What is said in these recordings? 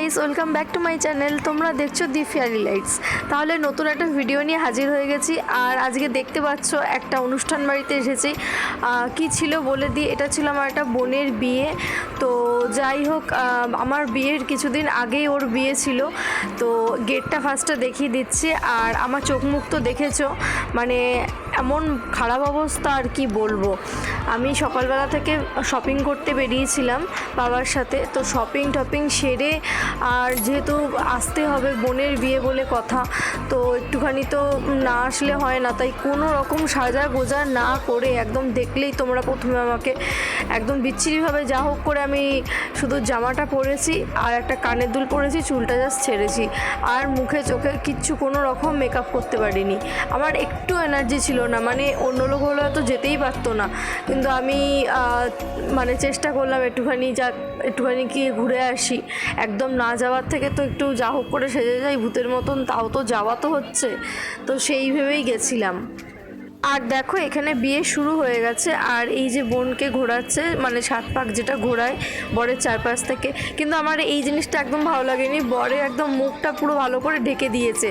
Guys welcome back to my channel তোমরা দেখছ দি fairy lights তাহলে নতুন একটা ভিডিও নিয়ে হাজির হয়ে গেছি। আর আজকে দেখতে পাচ্ছ একটা অনুষ্ঠান বাড়িতে এসেছি। কি ছিল বলে দিই? এটা ছিল আমার একটা বোনের বিয়ে। তো যাই হোক আমার বিয়ের কিছুদিন আগেই ওর বিয়ে ছিল। তো গেটটা ফার্স্টে দেখিয়ে দিচ্ছি। আর আমার চোখ মুখ তো দেখেছ। মানে এমন খারাপ অবস্থা আর কি বলব। আমি সকালবেলা থেকে শপিং করতে বেরিয়েছিলাম বাবার সাথে। তো শপিং টপিং সেরে আর যেহেতু আসতে হবে বোনের বিয়ে বলে কথা, তো একটুখানি তো না আসলে হয় না। তাই কোনো রকম সাজা গোজা না করে একদম দেখলেই তোমরা প্রথমে আমাকে একদম বিচ্ছিরিভাবে যা হোক করে আমি শুধু জামাটা পরেছি আর একটা কানের দুল পরেছি, চুলটা জাস্ট ছেড়েছি। আর মুখে চোখে কিচ্ছু কোনো রকম মেকআপ করতে পারিনি। আমার একটু এনার্জি ছিল না মানে অন্য লোক হলে তো যেতেই পারতো না। কিন্তু আমি মানে চেষ্টা করলাম একটুখানি যা, একটুখানি গিয়ে ঘুরে আসি। একদম না যাওয়ার থেকে তো একটু যা হোক করে সেজে যাই, ভূতের মতন তাও তো যাওয়া তো হচ্ছে। তো সেই ভেবেই গেছিলাম। আর দেখো, এখানে বিয়ে শুরু হয়ে গেছে, আর এই যে বোনকে ঘোরাচ্ছে মানে সাত পাক যেটা ঘোরায়, বরের চারপাশ থেকে। কিন্তু আমার এই জিনিসটা একদম ভালো লাগেনি, বরে একদম মুখটা পুরো ভালো করে ঢেকে দিয়েছে।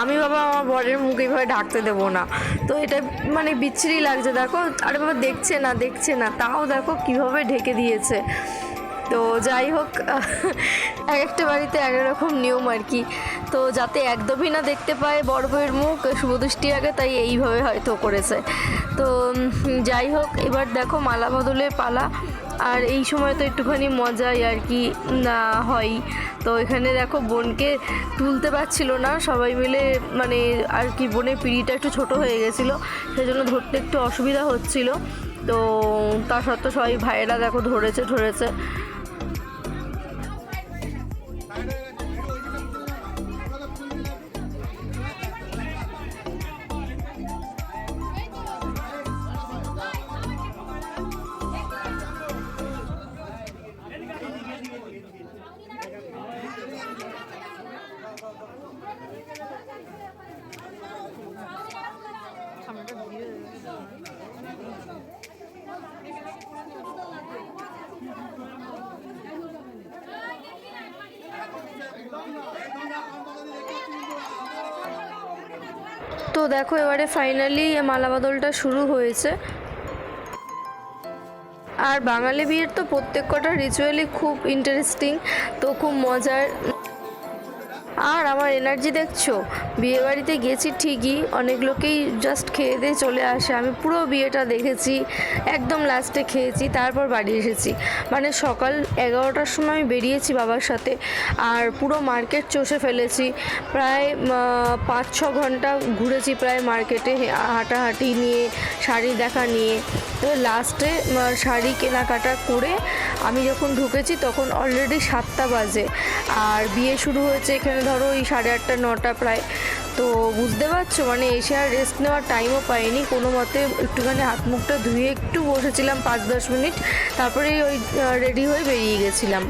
আমি বাবা আমার বরের মুখ এইভাবে ঢাকতে দেবো না। তো এটা মানে বিচ্ছিরি লাগছে, দেখো। আরে বাবা, দেখছে না দেখছে না, তাও দেখো কীভাবে ঢেকে দিয়েছে। তো যাই হোক এক একটা বাড়িতে এক রকম নিয়ম আর কি। তো যাতে একদমই না দেখতে পায় বড় বউয়ের মুখ শুভদৃষ্টির আগে, তাই এইভাবে হয়তো করেছে। তো যাই হোক, এবার দেখো মালা বদলের পালা। আর এই সময় তো একটুখানি মজাই আর কি, না হয় তো এখানে দেখো বোনকে তুলতে পারছিল না, সবাই মিলে মানে আর কি, বোনের পিড়িটা একটু ছোট হয়ে গেছিল। সেই জন্য ধরতে একটু অসুবিধা হচ্ছিল। তো, তা সত্ত্বেও সবাই ভাইয়েরা দেখো ধরেছে ধরেছে। তো দেখো, এবারে ফাইনালি মালা বদলটা শুরু হয়েছে। আর বাঙালি বিয়ের তো প্রত্যেক কটা রিচুয়ালি খুব ইন্টারেস্টিং তো খুব মজার। আর আমার এনার্জি দেখছ? বিয়ে বাড়িতে গেছি ঠিকই, অনেক লোকেই জাস্ট খেয়ে দিয়ে চলে আসে। আমি পুরো বিয়েটা দেখেছি, একদম লাস্টে খেয়েছি, তারপর বাড়ি এসেছি। মানে সকাল এগারোটার সময় আমি বেরিয়েছি বাবার সাথে, আর পুরো মার্কেট চষে ফেলেছি। প্রায় পাঁচ, ছ ঘণ্টা ঘুরেছি প্রায় মার্কেটে হাঁটাহাঁটি নিয়ে, শাড়ি দেখা নিয়ে। তো লাস্টে শাড়ি কেনাকাটা করে আমি যখন ঢুকেছি তখন অলরেডি সাতটা বাজে। আর বিয়ে শুরু হয়েছে এখানে ধরো ওই সাড়ে আটটা, নটা প্রায়। তো বুঝতে পারছ মানে এসে আর রেস্ট নেওয়ার টাইমও পাইনি। কোনো মতে একটুখানি হাত মুখটা ধুয়ে একটু বসেছিলাম পাঁচ দশ মিনিট। তারপরে ওই রেডি হয়ে বেরিয়ে গেছিলাম।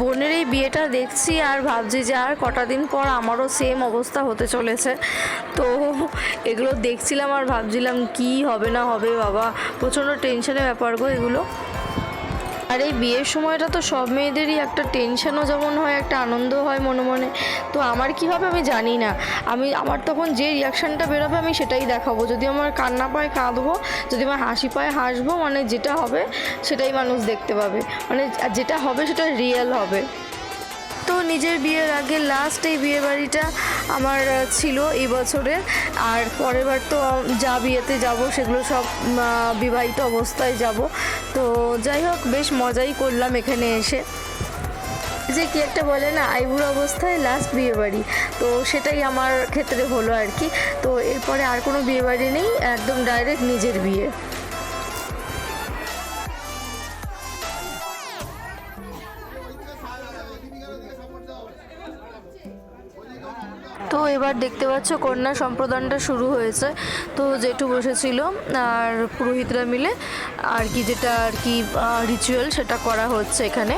বোনের এই বিয়েটা দেখছি আর ভাবছি যে আর কটা দিন পর আমারও সেম অবস্থা হতে চলেছে। তো এগুলো দেখছিলাম আর ভাবছিলাম কি হবে না হবে বাবা, প্রচণ্ড টেনশনের ব্যাপার গো এগুলো। আর এই বিয়ের সময়টা তো সব মেয়েদেরই একটা টেনশনও যেমন হয়, একটা আনন্দ হয় মনে মনে। তো আমার কি হবে আমি জানি না। আমি, আমার তখন যে রিয়াকশানটা বেরোবে আমি সেটাই দেখাবো। যদি আমার কান্না পায় কাঁদবো, যদি আমার হাসি পায় হাসবো মানে যেটা হবে সেটাই মানুষ দেখতে পাবে। মানে যেটা হবে সেটা রিয়েল হবে। তো নিজের বিয়ের আগে লাস্ট এই বিয়ে বাড়িটা আমার ছিল এই বছরের। আর পরের বার তো যা বিয়েতে যাব সেগুলো সব বিবাহিত অবস্থায় যাব। তো যাই হোক, বেশ মজাই করলাম এখানে এসে। যে কি একটা বলে না, আইবুড়ো অবস্থায় লাস্ট বিয়ে বাড়ি তো সেটাই আমার ক্ষেত্রে হলো আর কি। তো এরপরে আর কোনো বিয়ে বাড়ি নেই, একদম ডাইরেক্ট নিজের বিয়ে। তো এবার দেখতে পাচ্ছ কন্যা সম্প্রদানটা শুরু হয়েছে। তো জেঠু বসেছিল আর পুরোহিতরা মিলে। আর কি যেটা আর কি রিচুয়াল সেটা করা হচ্ছে এখানে।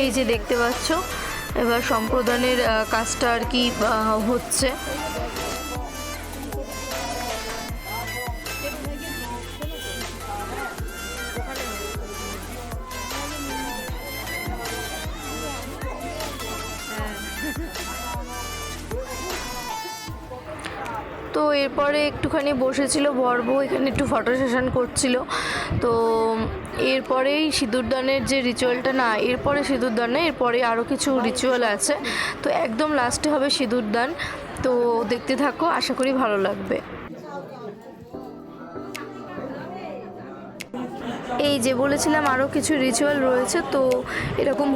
এই যে দেখতে পাচ্ছ, এবার সম্প্রদানের কাজটা আর কি হচ্ছে। তো এরপরে একটুখানি বসেছিল বর্ব এখানে একটু ফটো সেশন করছিল। তো এরপরেই সিঁদুরদানের যে রিচুয়ালটা না এরপরে সিঁদুরদান এরপরে আরও কিছু রিচুয়াল আছে। তো একদম লাস্টে হবে সিঁদুরদান তো দেখতে থাকো আশা করি ভালো লাগবে। এই যে বলেছিলাম আরও কিছু রিচুয়াল রয়েছে তো এরকম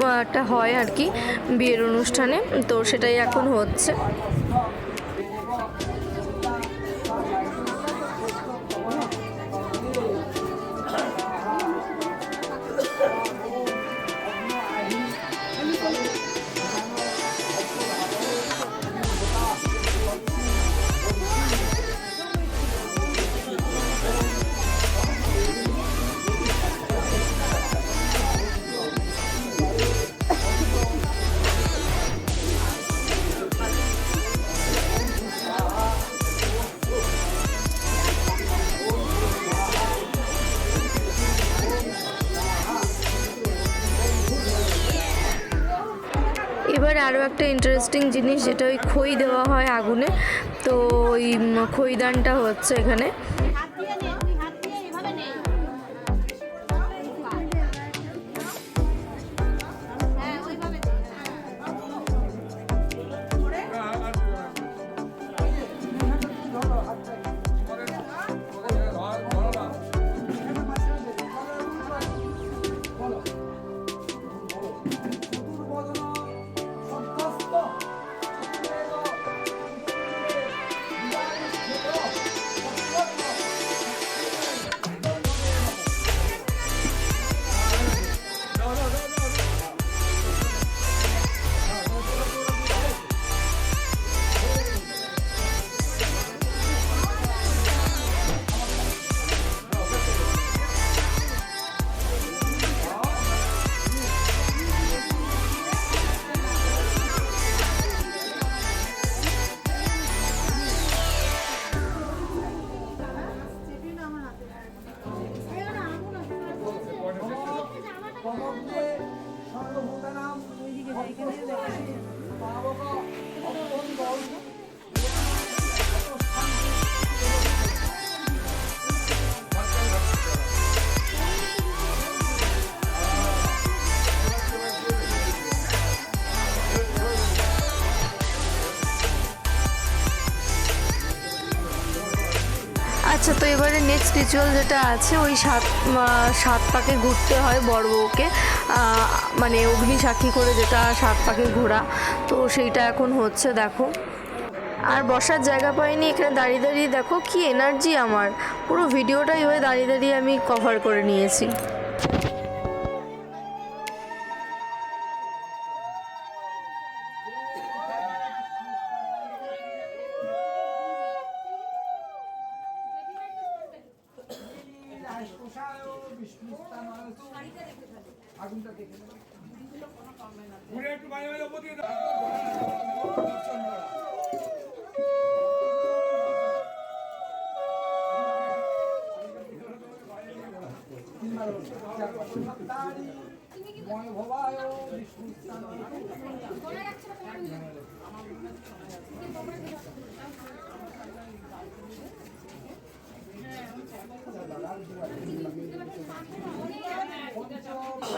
আহ, একটা হয় আর কি বিয়ের অনুষ্ঠানে। তো সেটাই এখন হচ্ছে। আরও একটা ইন্টারেস্টিং জিনিস, যেটা ওই খই দেওয়া হয় আগুনে। তো ওই খইদানটা হচ্ছে এখানে। সমগ্রে সর্বভূতানাম এবারে নেক্সট রিচুয়াল যেটা আছে, ওই সাত সাত পাকে ঘুরতে হয় বড় বউকে। মানে অগ্নি সাক্ষী করে যেটা সাত পাকে ঘোরা। তো সেইটা এখন হচ্ছে, দেখো। আর বসার জায়গা পাইনি, এখানে দাঁড়িয়ে দাঁড়িয়ে দেখো কি এনার্জি আমার। পুরো ভিডিওটাই হয়ে দাঁড়িয়ে দাঁড়িয়ে আমি কভার করে নিয়েছি। আগুনটা দেখে ঘুরে একটু বাইরে বাইরে ওপর দিয়ে ময় ভবায় বিষ্ণু ধরণ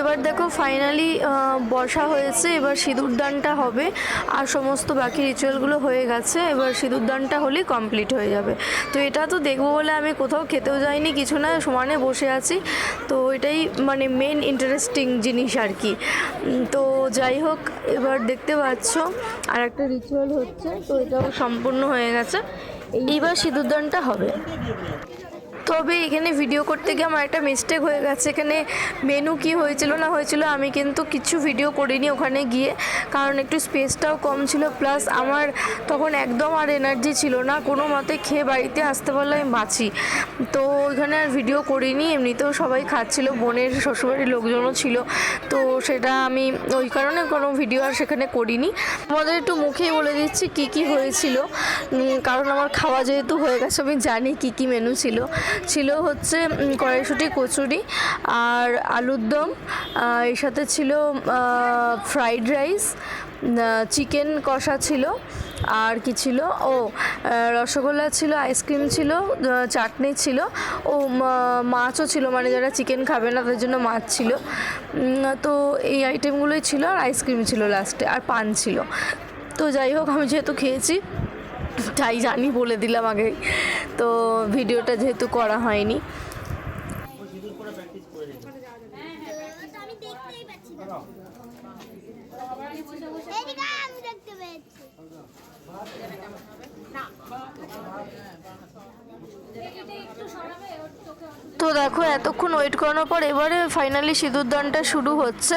এবার দেখো ফাইনালি বসা হয়েছে, এবার সিঁদুর দানটা হবে, আর সমস্ত বাকি রিচুয়ালগুলো হয়ে গেছে, এবার সিঁদুর দানটা হলেই কমপ্লিট হয়ে যাবে। তো এটা তো দেখব বলে আমি কোথাও খেতেও যাইনি, কিছু না, সমানে বসে আছি। তো এটাই মানে মেন ইন্টারেস্টিং জিনিস আর কি। তো যাই হোক, এবার দেখতে পাচ্ছ, আর একটা রিচুয়াল হচ্ছে, তো এটাও সম্পূর্ণ হয়ে গেছে। এইবার সিঁদুরদানটা হবে। তবে এখানে ভিডিও করতে গিয়ে আমার একটা মিস্টেক হয়ে গেছে। এখানে মেনু কি হয়েছিল না হয়েছিল আমি কিন্তু কিছু ভিডিও করিনি ওখানে গিয়ে। কারণ একটু স্পেসটাও কম ছিল প্লাস আমার তখন একদম আর এনার্জি ছিল না। কোনো মতে খেয়ে বাড়িতে আসতে পারলে আমি বাঁচি। তো ওইখানে আর ভিডিও করিনি, এমনিতেও সবাই খাচ্ছিল, বোনের শ্বশুরবাড়ির লোকজনও ছিল। তো সেটা আমি ওই কারণে কোনো ভিডিও আর সেখানে করিনি। আমাদের একটু মুখেই বলে দিচ্ছি কি কি হয়েছিল। কারণ আমার খাওয়া যেহেতু হয়ে গেছে, আমি জানি কি কি মেনু ছিল। ছিল হচ্ছে কড়াইশুঁটি, কচুরি আর আলুর দম এর সাথে ছিল ফ্রাইড রাইস চিকেন কষা ছিল আর কি ছিল? ও রসগোল্লা ছিল আইসক্রিম ছিল চাটনি ছিল, ও মাছও ছিল মানে যারা চিকেন খাবে না, তাদের জন্য মাছ ছিল। তো এই আইটেমগুলোই ছিল আর আইসক্রিম ছিল লাস্টে আর পান ছিল। তো যাই হোক, আমি যেহেতু খেয়েছি তাই জানি, বলে দিলাম আগে। তো ভিডিওটা যেহেতু করা হয়নি। তো দেখো, এতক্ষণ ওয়েট করানোর পর এবারে ফাইনালি সিঁদুরদানটা শুরু হচ্ছে।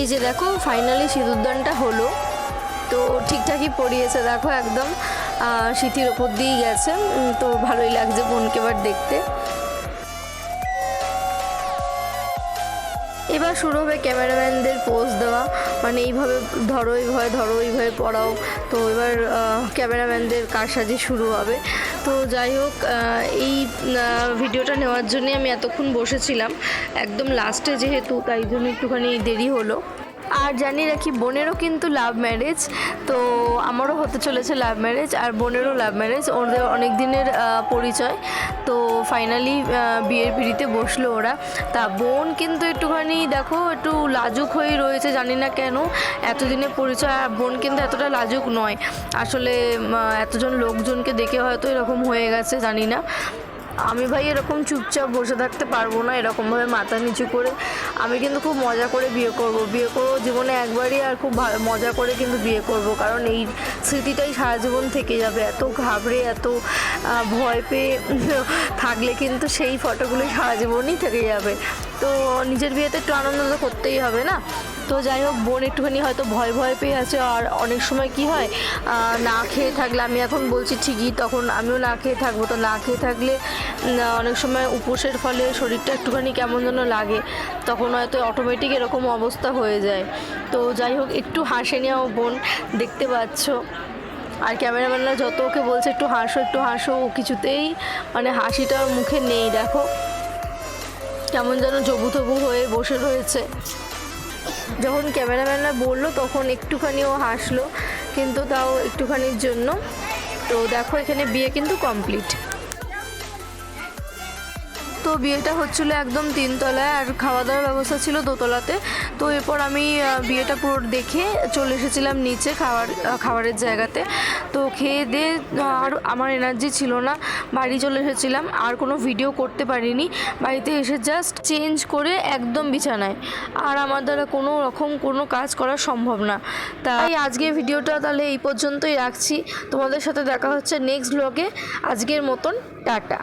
এই যে দেখো ফাইনালি সিঁদুরদানটা হলো। তো ঠিকঠাকই পড়িয়েছে, দেখো একদম। সিঁথির ওপর দিয়েই গেছে। তো ভালোই লাগছে বোনকে এবার দেখতে। এবার শুরু হবে ক্যামেরাম্যানদের পোজ দেওয়া। মানে এইভাবে ধরো এইভাবে ধরো, এইভাবে পড়াও। তো এবার ক্যামেরাম্যানদের কারসাজি শুরু হবে। তো যাই হোক এই ভিডিওটা নেওয়ার জন্যে আমি এতক্ষণ বসেছিলাম। একদম লাস্টে যেহেতু, তাই জন্য একটুখানি দেরি হলো। আর জানি রাখি বোনেরও কিন্তু লাভ ম্যারেজ তো আমারও হতে চলেছে লাভ ম্যারেজ আর বোনেরও লাভ ম্যারেজ ওদের অনেক দিনের পরিচয়। তো ফাইনালি বিয়ের পিড়িতে বসল ওরা। তা বোন কিন্তু একটুখানি দেখো, একটু লাজুক হয়ে রয়েছে, জানি না কেন। এতদিনের পরিচয়, আর বোন কিন্তু এতটা লাজুক নয়। আসলে এতজন লোকজনকে দেখে হয়তো এরকম হয়ে গেছে, জানি না। আমি ভাই এরকম চুপচাপ বসে থাকতে পারব না, এরকমভাবে মাথা নিচু করে। আমি কিন্তু খুব মজা করে বিয়ে করব। বিয়ে করব জীবনে একবারই আর খুব মজা করে কিন্তু বিয়ে করব। কারণ এই স্মৃতিটাই সারা জীবন থেকে যাবে। এত ঘাবড়ে, এত ভয় পেয়ে থাকলে কিন্তু সেই ফটোগুলোই সারা জীবনই থেকে যাবে। তো নিজের বিয়েতে একটু আনন্দ তো করতেই হবে না? তো যাই হোক, বোন একটুখানি হয়তো ভয় ভয় পেয়ে আছে। আর অনেক সময় কি হয় না খেয়ে থাকলে, আমি এখন বলছি ঠিকই, তখন আমিও না খেয়ে থাকব। তো না খেয়ে থাকলে অনেক সময় উপোসের ফলে শরীরটা একটুখানি কেমন যেন লাগে। তখন হয়তো অটোমেটিক এরকম অবস্থা হয়ে যায়। তো যাই হোক, একটু হাসে নেওয়া বোন, দেখতে পাচ্ছ। আর ক্যামেরাম্যানরা যত ওকে বলছে, একটু হাসো একটু হাসো, ও কিছুতেই মানে হাসিটা মুখে নেই, দেখো। কেমন যেন জবু তবু হয়ে বসে রয়েছে। যখন ক্যামেরাম্যানরা বলল, তখন একটুখানি ও হাসলো, কিন্তু তাও একটুখানির জন্য। তো দেখো, এখানে বিয়ে কিন্তু কমপ্লিট। তো বিয়েটা হচ্ছিল একদম তিনতলায় আর খাওয়া দাওয়ার ব্যবস্থা ছিল দোতলাতে। তো এরপর আমি বিয়েটা পুরো দেখে চলে এসেছিলাম নিচে খাওয়ার খাবারের জায়গাতে। তো খেয়ে দিয়ে আর আমার এনার্জি ছিল না। বাড়ি চলে এসেছিলাম, আর কোনো ভিডিও করতে পারিনি। বাড়িতে এসে জাস্ট চেঞ্জ করে একদম বিছানায়। আর আমার দ্বারা কোনো রকম কোনো কাজ করা সম্ভব না। তাই আজকে ভিডিওটা তাহলে এই পর্যন্তই রাখছি। তোমাদের সাথে দেখা হচ্ছে নেক্সট ব্লগে আজকের মতন টাটা।